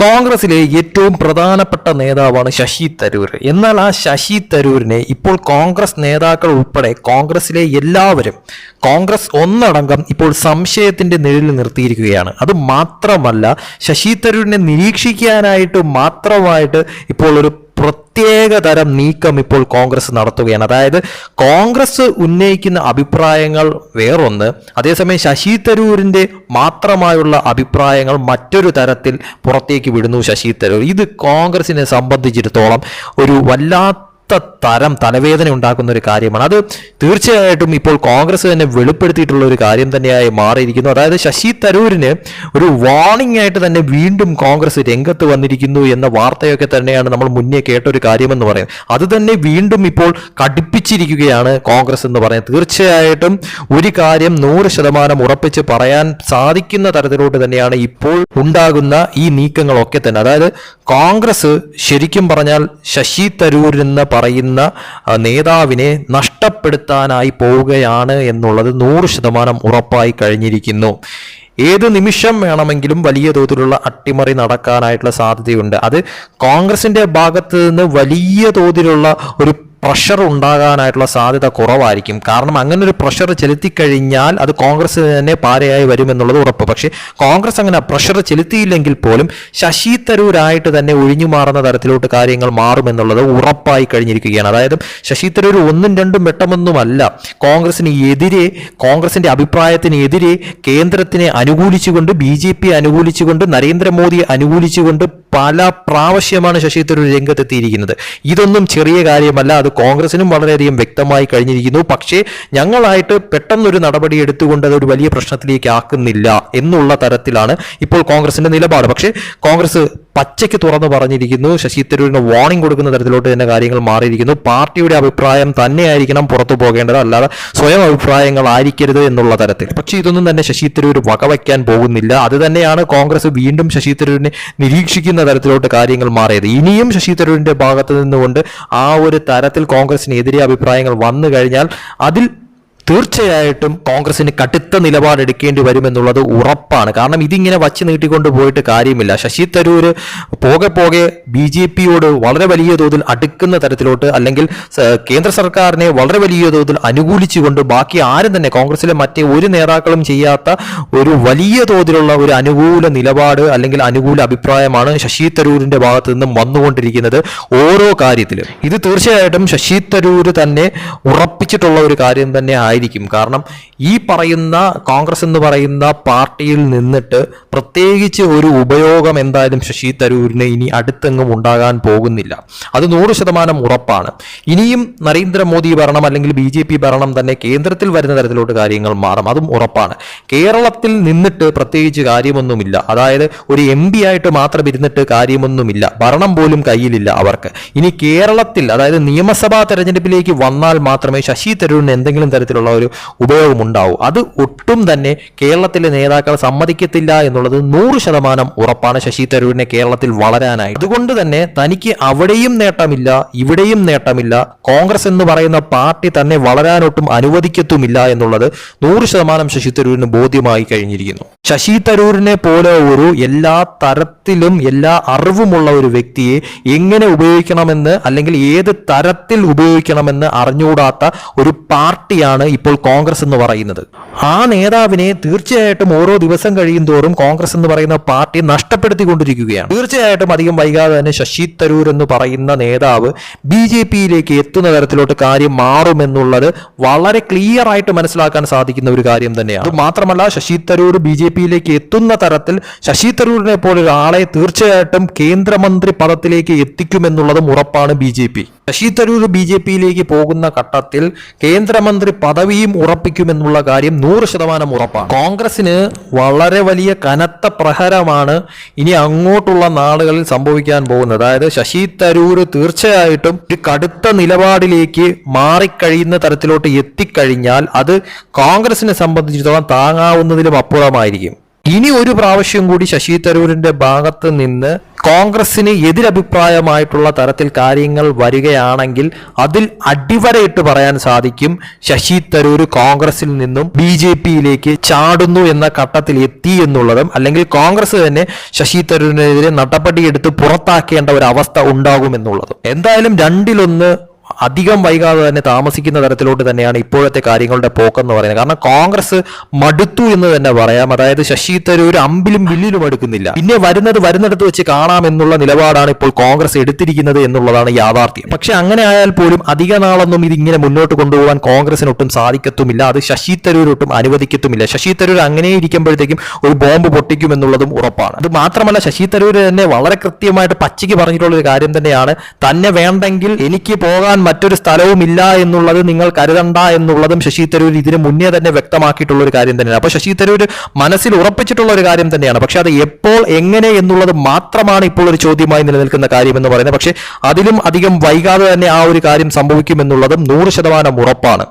കോൺഗ്രസിലെ ഏറ്റവും പ്രധാനപ്പെട്ട നേതാവാണ് ശശി തരൂർ എന്നാൽ ആ ശശി തരൂരിനെ ഇപ്പോൾ കോൺഗ്രസ് നേതാക്കൾ ഉൾപ്പെടെ കോൺഗ്രസിലെ എല്ലാവരും കോൺഗ്രസ് ഒന്നടങ്കം ഇപ്പോൾ സംശയത്തിന്റെ നിഴലിൽ നിർത്തിയിരിക്കുകയാണ്. അത് മാത്രമല്ല ശശി തരൂരിനെ നിരീക്ഷിക്കാനായിട്ട് മാത്രമായിട്ട് ഇപ്പോൾ ഒരു പ്രത്യേക തരം നീക്കം ഇപ്പോൾ കോൺഗ്രസ് നടത്തുകയാണ്. അതായത് കോൺഗ്രസ് ഉന്നയിക്കുന്ന അഭിപ്രായങ്ങൾ വേറൊന്ന് അതേസമയം ശശി തരൂരിന്റെ മാത്രമായുള്ള അഭിപ്രായങ്ങൾ മറ്റൊരു തരത്തിൽ പുറത്തേക്ക് വിടുന്നു ശശി തരൂർ. ഇത് കോൺഗ്രസിനെ സംബന്ധിച്ചിടത്തോളം ഒരു വല്ലാത്ത തരം തലവേദന ഉണ്ടാക്കുന്ന ഒരു കാര്യമാണ്. അത് തീർച്ചയായിട്ടും ഇപ്പോൾ കോൺഗ്രസ് തന്നെ വെളിപ്പെടുത്തിയിട്ടുള്ള ഒരു കാര്യം തന്നെയായി മാറിയിരിക്കുന്നു. അതായത് ശശി തരൂരിന് ഒരു വാർണിംഗ് ആയിട്ട് തന്നെ വീണ്ടും കോൺഗ്രസ് രംഗത്ത് വന്നിരിക്കുന്നു എന്ന വാർത്തയൊക്കെ തന്നെയാണ് നമ്മൾ മുന്നേ കേട്ട ഒരു കാര്യമെന്ന് പറയുന്നത്. അത് തന്നെ വീണ്ടും ഇപ്പോൾ കടുപ്പിച്ചിരിക്കുകയാണ് കോൺഗ്രസ് എന്ന് പറയുന്നത്. തീർച്ചയായിട്ടും ഒരു കാര്യം നൂറ് ശതമാനം ഉറപ്പിച്ച് പറയാൻ സാധിക്കുന്ന തരത്തിലോട്ട് തന്നെയാണ് ഇപ്പോൾ ഉണ്ടാകുന്ന ഈ നീക്കങ്ങളൊക്കെ തന്നെ. അതായത് കോൺഗ്രസ് ശരിക്കും പറഞ്ഞാൽ ശശി തരൂർ എന്ന് പറയുന്ന നേതാവിനെ നഷ്ടപ്പെടുത്താനായി പോവുകയാണ് എന്നുള്ളത് നൂറ് ശതമാനം ഉറപ്പായി കഴിഞ്ഞിരിക്കുന്നു. ഏത് നിമിഷം വേണമെങ്കിലും വലിയ തോതിലുള്ള അട്ടിമറി നടക്കാനായിട്ടുള്ള സാധ്യതയുണ്ട്. അത് കോൺഗ്രസിന്റെ ഭാഗത്ത് നിന്ന് വലിയ തോതിലുള്ള ഒരു പ്രഷർ ഉണ്ടാകാനായിട്ടുള്ള സാധ്യത കുറവായിരിക്കും. കാരണം അങ്ങനെ ഒരു പ്രഷർ ചെലുത്തി കഴിഞ്ഞാൽ അത് കോൺഗ്രസ് തന്നെ പാരയായി വരുമെന്നുള്ളത് ഉറപ്പ്. പക്ഷേ കോൺഗ്രസ് അങ്ങനെ പ്രഷർ ചെലുത്തിയില്ലെങ്കിൽ പോലും ശശി തരൂരായിട്ട് തന്നെ ഒഴിഞ്ഞു മാറുന്ന തരത്തിലോട്ട് കാര്യങ്ങൾ മാറുമെന്നുള്ളത് ഉറപ്പായി കഴിഞ്ഞിരിക്കുകയാണ്. അതായത് ശശി തരൂർ ഒന്നും രണ്ടും വെട്ടമൊന്നുമല്ല. കോൺഗ്രസിന് എതിരെ കോൺഗ്രസിന്റെ അഭിപ്രായത്തിനെതിരെ കേന്ദ്രത്തിനെ അനുകൂലിച്ചുകൊണ്ട് ബി ജെ പി അനുകൂലിച്ചുകൊണ്ട് നരേന്ദ്രമോദിയെ അനുകൂലിച്ചുകൊണ്ട് പല പ്രാവശ്യമാണ് ശശി തരൂർ രംഗത്തെത്തിയിരിക്കുന്നത്. ഇതൊന്നും ചെറിയ കാര്യമല്ല. അത് കോൺഗ്രസിനും വളരെയധികം വ്യക്തമായി കഴിഞ്ഞിരിക്കുന്നു. പക്ഷേ ഞങ്ങളായിട്ട് പെട്ടെന്നൊരു നടപടി എടുത്തുകൊണ്ട് അതൊരു വലിയ പ്രശ്നത്തിലേക്ക് ആക്കുന്നില്ല എന്നുള്ള തരത്തിലാണ് ഇപ്പോൾ കോൺഗ്രസിന്റെ നിലപാട്. പക്ഷേ കോൺഗ്രസ് പച്ചയ്ക്ക് തുറന്നു പറഞ്ഞിരിക്കുന്നു. ശശി തരൂരിന് വാർണിംഗ് കൊടുക്കുന്ന തരത്തിലോട്ട് തന്നെ കാര്യങ്ങൾ മാറിയിരിക്കുന്നു. പാർട്ടിയുടെ അഭിപ്രായം തന്നെയായിരിക്കണം പുറത്തു പോകേണ്ടത്. അല്ലാതെ സ്വയം അഭിപ്രായങ്ങൾ ആയിരിക്കരുത് എന്നുള്ള തരത്തിൽ. പക്ഷേ ഇതൊന്നും തന്നെ ശശി തരൂർ വകവയ്ക്കാൻ പോകുന്നില്ല. അത് തന്നെയാണ് കോൺഗ്രസ് വീണ്ടും ശശി തരൂരിനെ നിരീക്ഷിക്കുന്ന തരത്തിലോട്ട് കാര്യങ്ങൾ മാറിയത്. ഇനിയും ശശി തരൂരിന്റെ ഭാഗത്ത് നിന്നുകൊണ്ട് ആ ഒരു തരത്തിൽ കോൺഗ്രസിനെതിരെ അഭിപ്രായങ്ങൾ വന്നു കഴിഞ്ഞാൽ അതിൽ തീർച്ചയായിട്ടും കോൺഗ്രസിന് കടുത്ത നിലപാടെടുക്കേണ്ടി വരുമെന്നുള്ളത് ഉറപ്പാണ്. കാരണം ഇതിങ്ങനെ വച്ച് നീട്ടിക്കൊണ്ട് പോയിട്ട് കാര്യമില്ല. ശശി തരൂർ പോകെ പോകെ ബി ജെ പിയോട് വളരെ വലിയ തോതിൽ അടുക്കുന്ന തരത്തിലോട്ട് അല്ലെങ്കിൽ കേന്ദ്ര സർക്കാരിനെ വളരെ വലിയ തോതിൽ അനുകൂലിച്ചുകൊണ്ട് ബാക്കി ആരും തന്നെ കോൺഗ്രസിലെ മറ്റേ ഒരു നേതാക്കളും ചെയ്യാത്ത ഒരു വലിയ തോതിലുള്ള ഒരു അനുകൂല നിലപാട് അല്ലെങ്കിൽ അനുകൂല അഭിപ്രായമാണ് ശശി തരൂരിന്റെ ഭാഗത്ത് നിന്നും വന്നുകൊണ്ടിരിക്കുന്നത് ഓരോ കാര്യത്തിലും. ഇത് തീർച്ചയായിട്ടും ശശി തരൂർ തന്നെ ഉറപ്പിച്ചിട്ടുള്ള ഒരു കാര്യം തന്നെ ആയിരിക്കും. കാരണം ഈ പറയുന്ന കോൺഗ്രസ് എന്ന് പറയുന്ന പാർട്ടിയിൽ നിന്നിട്ട് പ്രത്യേകിച്ച് ഒരു ഉപയോഗം എന്തായാലും ശശി തരൂരിന് ഇനി അടുത്തെങ്ങും ഉണ്ടാകാൻ പോകുന്നില്ല. അത് നൂറ് ശതമാനം ഉറപ്പാണ്. ഇനിയും നരേന്ദ്രമോദി ഭരണം അല്ലെങ്കിൽ ബി ജെ പി ഭരണം തന്നെ കേന്ദ്രത്തിൽ വരുന്ന തരത്തിലോട്ട് കാര്യങ്ങൾ മാറും. അതും ഉറപ്പാണ്. കേരളത്തിൽ നിന്നിട്ട് പ്രത്യേകിച്ച് കാര്യമൊന്നുമില്ല. അതായത് ഒരു എം പി ആയിട്ട് മാത്രം ഇരുന്നിട്ട് കാര്യമൊന്നുമില്ല. ഭരണം പോലും കയ്യിലില്ല അവർക്ക്. ഇനി കേരളത്തിൽ അതായത് നിയമസഭാ തെരഞ്ഞെടുപ്പിലേക്ക് വന്നാൽ മാത്രമേ ശശി തരൂരിന് എന്തെങ്കിലും തരത്തിലുള്ള ഒരു ഉപയോഗം ഉണ്ടാവൂ. അത് ഒട്ടും തന്നെ കേരളത്തിലെ നേതാക്കൾ സമ്മതിക്കത്തില്ല എന്നുള്ളത് നൂറ് ശതമാനം ഉറപ്പാണ് ശശി തരൂരിനെ കേരളത്തിൽ വളരാനായി അതുകൊണ്ട് തന്നെ തനിക്ക് അവിടെയും നേട്ടമില്ല ഇവിടെയും നേട്ടമില്ല. കോൺഗ്രസ് എന്ന് പറയുന്ന പാർട്ടി തന്നെ വളരാനൊട്ടും അനുവദിക്കത്തുമില്ല എന്നുള്ളത് നൂറ് ശതമാനം ശശി തരൂരിന് ബോധ്യമായി കഴിഞ്ഞിരിക്കുന്നു. ശശി തരൂരിനെ പോലെ ഒരു എല്ലാ തരത്തിലും എല്ലാ അറിവുമുള്ള ഒരു വ്യക്തിയെ എങ്ങനെ ഉപയോഗിക്കണമെന്ന് അല്ലെങ്കിൽ ഏത് തരത്തിൽ ഉപയോഗിക്കണമെന്ന് അറിഞ്ഞുകൂടാത്ത ഒരു പാർട്ടിയാണ് ഇപ്പോൾ കോൺഗ്രസ് എന്ന് പറയുന്നത്. ആ നേതാവിനെ തീർച്ചയായിട്ടും ഓരോ ദിവസം കഴിയും തോറും കോൺഗ്രസ് എന്ന് പറയുന്ന പാർട്ടി നഷ്ടപ്പെടുത്തിക്കൊണ്ടിരിക്കുകയാണ്. തീർച്ചയായിട്ടും അധികം വൈകാതെ തന്നെ ശശി തരൂർ എന്ന് പറയുന്ന നേതാവ് ബി ജെ പിയിലേക്ക് എത്തുന്ന തരത്തിലോട്ട് കാര്യം മാറുമെന്നുള്ളത് വളരെ ക്ലിയർ ആയിട്ട് മനസ്സിലാക്കാൻ സാധിക്കുന്ന ഒരു കാര്യം തന്നെയാണ്. അത് മാത്രമല്ല ശശി തരൂർ ബി ജെ പിയിലേക്ക് എത്തുന്ന തരത്തിൽ ശശി തരൂരിനെ പോലെ ഒരാളെ തീർച്ചയായിട്ടും കേന്ദ്രമന്ത്രി പദത്തിലേക്ക് എത്തിക്കുമെന്നുള്ളതും ഉറപ്പാണ് B J P. Shashi Tharoor B J പിയിലേക്ക് പോകുന്ന ഘട്ടത്തിൽ കേന്ദ്രമന്ത്രി പദവിയും ഉറപ്പിക്കുമെന്നുള്ള കാര്യം നൂറ് ശതമാനം ഉറപ്പാണ്. കോൺഗ്രസിന് വളരെ വലിയ കനത്ത പ്രഹരമാണ് ഇനി അങ്ങോട്ടുള്ള നാളുകളിൽ സംഭവിക്കാൻ പോകുന്നത്. അതായത് ശശി തരൂർ തീർച്ചയായിട്ടും ഒരു കടുത്ത നിലപാടിലേക്ക് മാറിക്കഴിയുന്ന തരത്തിലോട്ട് എത്തിക്കഴിഞ്ഞാൽ അത് കോൺഗ്രസിനെ സംബന്ധിച്ചിടത്തോളം താങ്ങാവുന്നതിലും അപ്പുറമായിരിക്കും. ഇനി ഒരു പ്രാവശ്യം കൂടി ശശി തരൂരിന്റെ ഭാഗത്ത് നിന്ന് കോൺഗ്രസിന് എതിരഭിപ്രായമായിട്ടുള്ള തരത്തിൽ കാര്യങ്ങൾ വരികയാണെങ്കിൽ അതിൽ അടിവരയിട്ട് പറയാൻ സാധിക്കും ശശി തരൂർ കോൺഗ്രസിൽ നിന്നും ബി ജെ പിയിലേക്ക് ചാടുന്നു എന്ന ഘട്ടത്തിൽ എത്തി എന്നുള്ളതും അല്ലെങ്കിൽ കോൺഗ്രസ് തന്നെ ശശി തരൂരിനെതിരെ നടപടിയെടുത്ത് പുറത്താക്കേണ്ട ഒരു അവസ്ഥ ഉണ്ടാകുമെന്നുള്ളതും. എന്തായാലും രണ്ടിലൊന്ന് അധികം വൈകാതെ തന്നെ താമസിക്കുന്ന തരത്തിലോട്ട് തന്നെയാണ് ഇപ്പോഴത്തെ കാര്യങ്ങളുടെ പോക്കെന്ന് പറയുന്നത്. കാരണം കോൺഗ്രസ് മടുത്തു എന്ന് തന്നെ പറയാം. അതായത് ശശി തരൂർ അമ്പിലും വില്ലിലും എടുക്കുന്നില്ല പിന്നെ വരുന്നത് വരുന്നിടത്ത് വെച്ച് കാണാം എന്നുള്ള നിലപാടാണ് ഇപ്പോൾ കോൺഗ്രസ് എടുത്തിരിക്കുന്നത് എന്നുള്ളതാണ് യാഥാർത്ഥ്യം. പക്ഷെ അങ്ങനെ ആയാൽ പോലും അധിക നാളൊന്നും ഇതിങ്ങനെ മുന്നോട്ട് കൊണ്ടുപോകാൻ കോൺഗ്രസിനൊട്ടും സാധിക്കത്തുമില്ല. അത് ശശി തരൂർ ഒട്ടും അനുവദിക്കത്തുമില്ല. ശശി തരൂർ അങ്ങനെ ഇരിക്കുമ്പോഴത്തേക്കും ഒരു ബോംബ് പൊട്ടിക്കും എന്നുള്ളതും ഉറപ്പാണ്. അത് മാത്രമല്ല ശശി തരൂർ തന്നെ വളരെ കൃത്യമായിട്ട് പച്ചയ്ക്ക് പറഞ്ഞിട്ടുള്ള ഒരു കാര്യം തന്നെയാണ്. തന്നെ വേണ്ടെങ്കിൽ എനിക്ക് പോകാൻ മറ്റൊരു സ്ഥലവുമില്ല എന്നുള്ളത് നിങ്ങൾ കരുതണ്ട എന്നുള്ളതും ശശി തരൂർ ഇതിന് മുന്നേ തന്നെ വ്യക്തമാക്കിയിട്ടുള്ള ഒരു കാര്യം തന്നെയാണ്. അപ്പൊ ശശി തരൂർ മനസ്സിൽ ഉറപ്പിച്ചിട്ടുള്ള ഒരു കാര്യം തന്നെയാണ്. പക്ഷെ അത് എപ്പോൾ എങ്ങനെ എന്നുള്ളത് മാത്രമാണ് ഇപ്പോൾ ഒരു ചോദ്യമായി നിലനിൽക്കുന്ന കാര്യം എന്ന് പറയുന്നത്. പക്ഷെ അതിലും അധികം വൈകാതെ തന്നെ ആ ഒരു കാര്യം സംഭവിക്കുമെന്നുള്ളതും നൂറ് ശതമാനം ഉറപ്പാണ്.